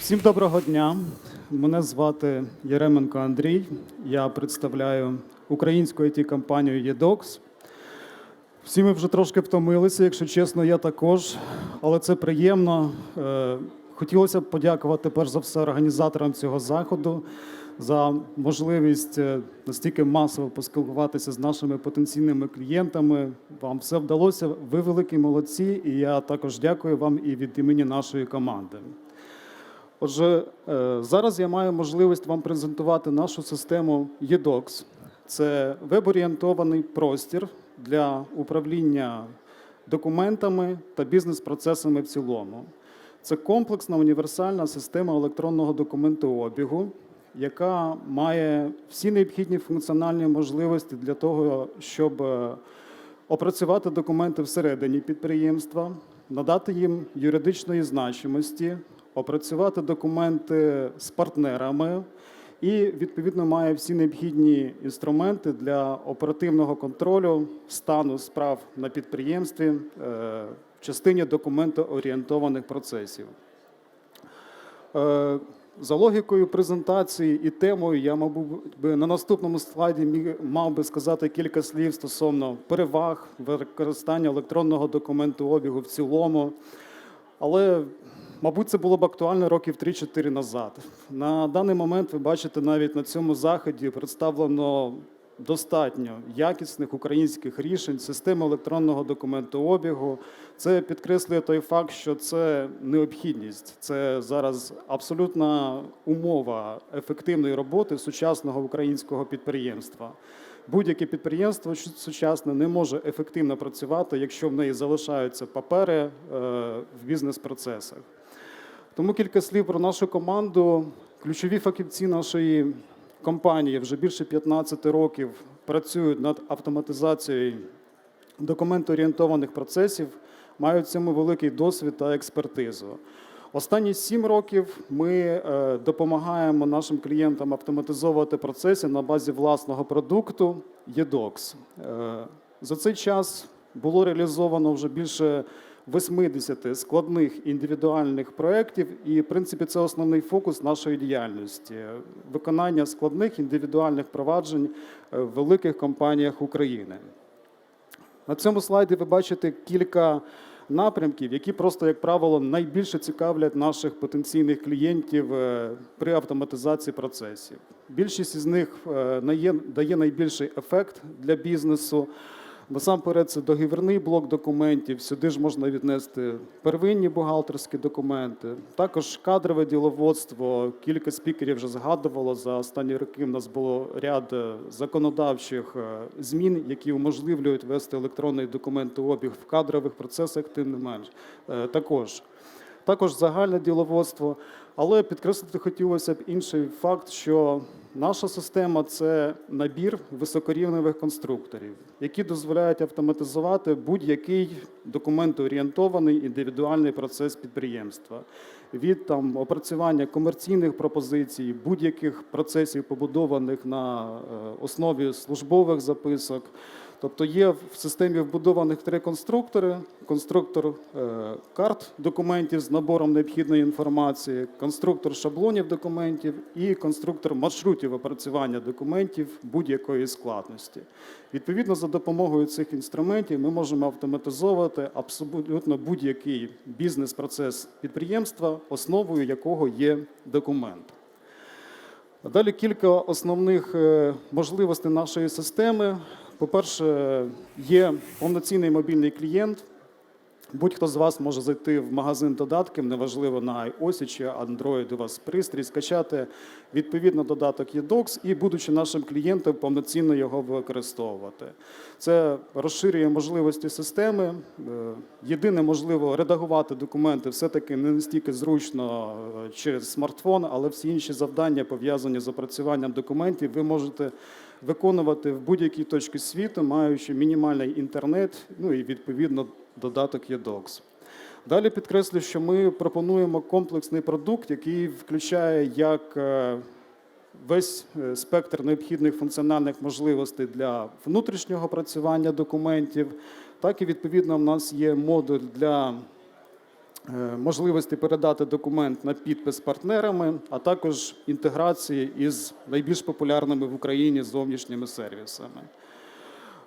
Всім доброго дня. Мене звати Єременко Андрій. Я представляю українську it компанію ЄДОКС. Всі ми вже трошки втомилися, якщо чесно, я також, але це приємно. Е, Хотілося б подякувати перш за все організаторам цього заходу за можливість е, настільки масово поспілкуватися з нашими потенційними клієнтами. Вам все вдалося. Ви великі молодці, і я також дякую вам і від імені нашої команди. Отже, е, зараз я маю можливість вам презентувати нашу систему EDOCS. Це веб-орієнтований простір для управління документами та бізнес-процесами в цілому. Це комплексна універсальна система електронного документообігу, яка має всі необхідні функціональні можливості для того, щоб е, опрацювати документи всередині підприємства, надати їм юридичної значимості, опрацювати документи з партнерами і відповідно має всі необхідні інструменти для оперативного контролю стану справ на підприємстві е, в частині документоорієнтованих процесів. Е, За логікою презентації і темою я, мабуть, би на наступному слайді мав би сказати кілька слів стосовно переваг використання електронного документообігу в цілому. Але, мабуть, це було б актуально років 3-4 назад. На даний момент ви бачите, навіть на цьому заході представлено достатньо якісних українських рішень, системи електронного документообігу. Це підкреслює той факт, що це необхідність. Це зараз абсолютна умова ефективної роботи сучасного українського підприємства. Будь-яке підприємство сучасне не може ефективно працювати, якщо в неї залишаються папери е, в бізнес-процесах. Тому кілька слів про нашу команду. Ключові фахівці нашої компанії вже більше 15 років працюють над автоматизацією документоорієнтованих процесів, мають в цьому великий досвід та експертизу. Останні сім років ми е, допомагаємо нашим клієнтам автоматизовувати процеси на базі власного продукту EDOX. Е, За цей час було реалізовано вже більше 80 складних індивідуальних проєктів, і в принципі це основний фокус нашої діяльності виконання складних індивідуальних проваджень е, в великих компаніях України. На цьому слайді ви бачите кілька напрямків, які просто, як правило, найбільше цікавлять наших потенційних клієнтів е, при автоматизації процесів. Більшість із них е, дає найбільший ефект для бізнесу. Насамперед, це договірний блок документів. Сюди ж можна віднести первинні бухгалтерські документи, також кадрове діловодство. Кілька спікерів вже згадувало за останні роки. В нас було ряд е, законодавчих е, змін, які уможливлюють вести електронний документообіг в кадрових процесах, тим не менш Е, також. Також загальне діловодство, але підкреслити хотілося б інший факт, що наша система це набір високорівневих конструкторів, які дозволяють автоматизувати будь-який документоорієнтований індивідуальний процес підприємства. Від там опрацювання комерційних пропозицій, будь-яких процесів, побудованих на е, основі службових записок. Тобто є в системі вбудованих три конструктори: конструктор е, карт документів з набором необхідної інформації, конструктор шаблонів документів і конструктор маршрутів опрацювання документів будь-якої складності. Відповідно, за допомогою цих інструментів ми можемо автоматизовувати абсолютно будь-який бізнес-процес підприємства, основою якого є документ. Далі кілька основних е, можливостей нашої системи. По-перше, є повноцінний мобільний клієнт. Будь-хто з вас може зайти в магазин додатків, неважливо на iOS чи Android у вас пристрій, скачати відповідно додаток EDOX і, будучи нашим клієнтом, повноцінно його використовувати. Це розширює можливості системи. Е, Єдине, можливо, редагувати документи все-таки не настільки зручно е, через смартфон, але всі інші завдання, пов'язані з опрацюванням документів, ви можете виконувати в будь-якій точці світу, маючи мінімальний інтернет, ну і відповідно додаток EDOX. Далі підкреслю, що ми пропонуємо комплексний продукт, який включає як е, весь е, спектр необхідних функціональних можливостей для внутрішнього працювання документів, так і відповідно в нас є модуль для можливості передати документ на підпис партнерами, а також інтеграції із найбільш популярними в Україні зовнішніми сервісами.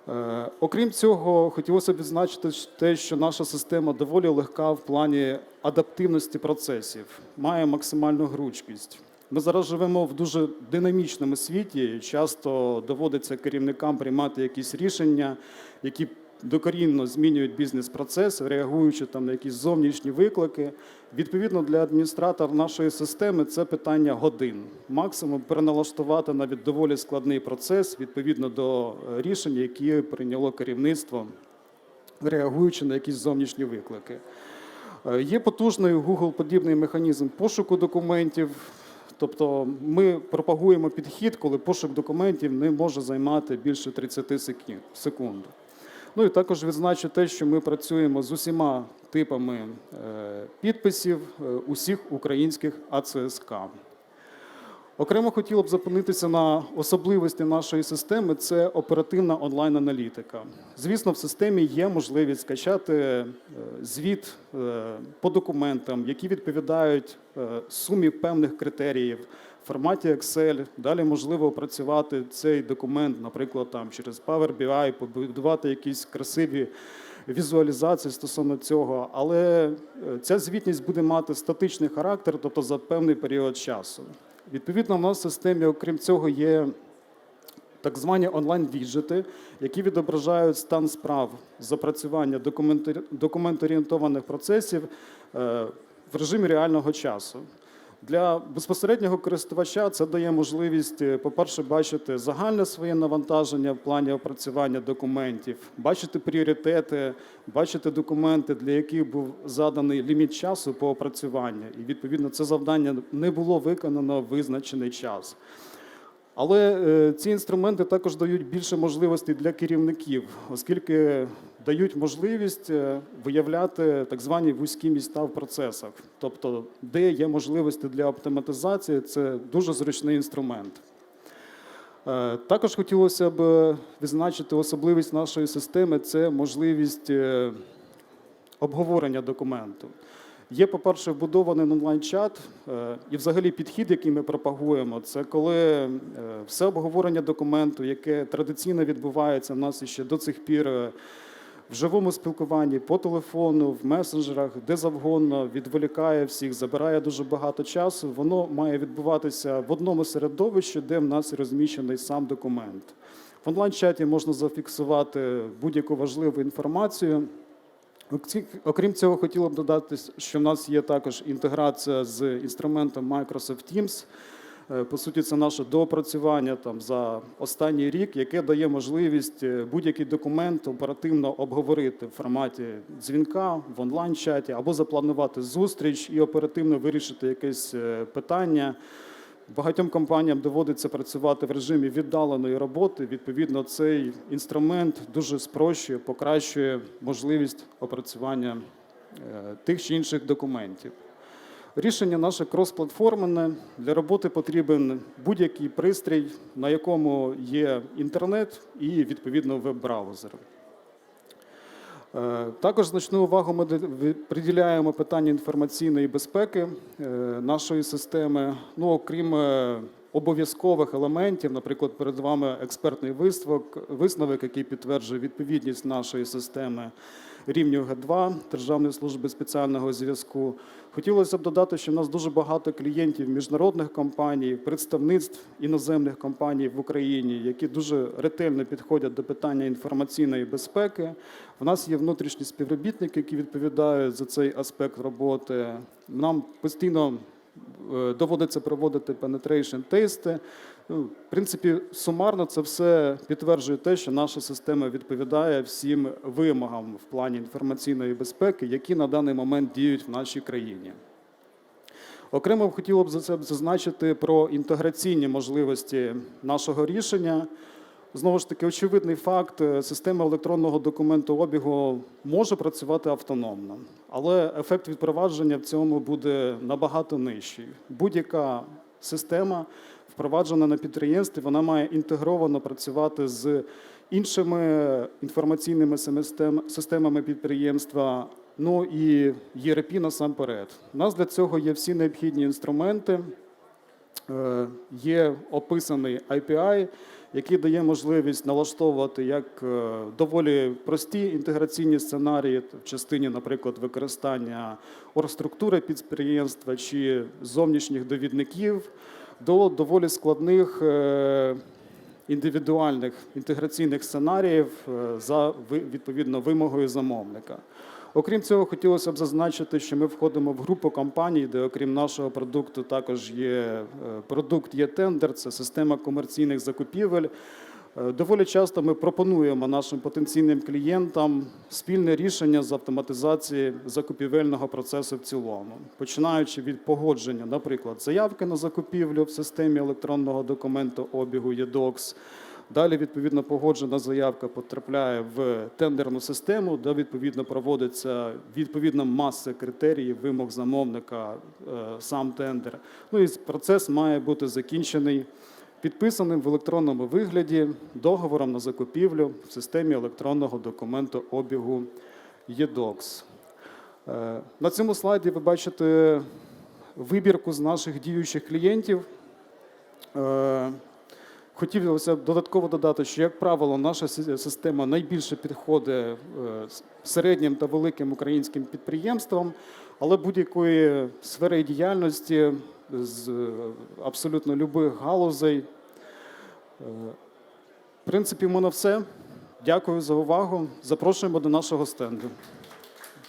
Е, Окрім цього, хотілося б відзначити те, що наша система доволі легка в плані адаптивності процесів, має максимальну гнучкість. Ми зараз живемо в дуже динамічному світі. Часто доводиться керівникам приймати якісь рішення, які докорінно змінюють бізнес-процес, реагуючи там на якісь зовнішні виклики. Відповідно, для адміністратора нашої системи це питання годин. Максимум переналаштувати навіть доволі складний процес відповідно до е, рішень, які прийняло керівництво, реагуючи на якісь зовнішні виклики. Е, Є потужний Google-подібний механізм пошуку документів. Тобто ми пропагуємо підхід, коли пошук документів не може займати більше 30 секунд. Ну і також відзначу те, що ми працюємо з усіма типами е, підписів е, усіх українських АЦСК. Окремо хотіло б зупинитися на особливості нашої системи це оперативна онлайн-аналітика. Звісно, в системі є можливість скачати е, звіт по документам, які відповідають сумі певних критеріїв в форматі Excel. Далі можливо опрацювати цей документ, наприклад, там через Power BI, побудувати якісь красиві візуалізації стосовно цього, але е, ця звітність буде мати статичний характер, тобто за певний період часу. Відповідно, в нас в системі, окрім цього, є так звані онлайн-віджити, які відображають стан справ запрацювання документи- документоорієнтованих процесів е, в режимі реального часу. Для безпосереднього користувача це дає можливість, е, по-перше, бачити загальне своє навантаження в плані опрацювання документів, бачити пріоритети, бачити документи, для яких був заданий ліміт часу по опрацюванню. І відповідно це завдання не було виконано в визначений час. Але е, ці інструменти також дають більше можливостей для керівників, оскільки дають можливість е, виявляти так звані вузькі міста в процесах, тобто де є можливості для оптиматизації, це дуже зручний інструмент. Е, Також хотілося б відзначити особливість нашої системи це можливість обговорення документу. Є, по-перше, вбудований онлайн-чат, е, і взагалі підхід, який ми пропагуємо, це коли е, все обговорення документу, яке традиційно відбувається в нас ще до цих пір е, в живому спілкуванні, по телефону, в месенджерах, де завгодно, відволікає всіх, забирає дуже багато часу. Воно має відбуватися в одному середовищі, де в нас розміщений сам документ. В онлайн-чаті можна зафіксувати будь-яку важливу інформацію. Окрім цього, хотіло б додати, що в нас є також інтеграція з інструментом Microsoft Teams. Е, По суті, це наше доопрацювання там за останній рік, яке дає можливість е, будь-який документ оперативно обговорити в форматі дзвінка в онлайн-чаті або запланувати зустріч і оперативно вирішити якесь е, питання. Багатьом компаніям доводиться працювати в режимі віддаленої роботи. Відповідно, цей інструмент дуже спрощує, покращує можливість опрацювання е, тих чи інших документів. Рішення наше кросплатформене. Для роботи потрібен будь-який пристрій, на якому є інтернет і відповідно веб-браузер. Е, Також значну увагу ми приділяємо питанню інформаційної безпеки е, нашої системи. Ну, окрім е, обов'язкових елементів, наприклад, перед вами експертний висновок, висновок, який підтверджує відповідність нашої системи рівню Г2 Державної служби спеціального зв'язку. Хотілося б додати, що в нас дуже багато клієнтів міжнародних компаній, представництв іноземних компаній в Україні, які дуже ретельно підходять до питання інформаційної безпеки. У нас є внутрішні співробітники, які відповідають за цей аспект роботи. Нам постійно доводиться проводити penetration тести. Ну, в принципі, сумарно це все підтверджує те, що наша система відповідає всім вимогам в плані інформаційної безпеки, які на даний момент діють в нашій країні. Окремо хотіло б за це зазначити про інтеграційні можливості нашого рішення. Знову ж таки, очевидний факт, е, система електронного документообігу може працювати автономно, але ефект відпровадження в цьому буде набагато нижчий. Будь-яка система, впроваджена на підприємстві, вона має інтегровано працювати з іншими інформаційними системами підприємства, ну і ERP насамперед. У нас для цього є всі необхідні інструменти. Е, Є описаний API, який дає можливість налаштовувати як е, доволі прості інтеграційні сценарії в частині, наприклад, використання оргструктури підприємства чи зовнішніх довідників, до доволі складних е, індивідуальних інтеграційних сценаріїв за відповідно вимогою замовника. Окрім цього, хотілося б зазначити, що ми входимо в групу компаній, де окрім нашого продукту також є е, продукт є тендер, це система комерційних закупівель. Е, Доволі часто ми пропонуємо нашим потенційним клієнтам спільне рішення з автоматизації закупівельного процесу в цілому, починаючи від погодження, наприклад, заявки на закупівлю в системі електронного документу обігу ЄДОКС. Далі відповідно погоджена заявка потрапляє в тендерну систему, де відповідно проводиться відповідна маса критеріїв вимог замовника, е, сам тендер. Ну і процес має бути закінчений підписаним в електронному вигляді договором на закупівлю в системі електронного документу обігу ЄДОКС. Е, На цьому слайді ви бачите вибірку з наших діючих клієнтів. Хотілося б додатково додати, що, як правило, наша си- система найбільше підходить е, середнім та великим українським підприємствам, але будь-якої сфери діяльності з е, абсолютно любих галузей. Е, В принципі, в мене все. Дякую за увагу. Запрошуємо до нашого стенду.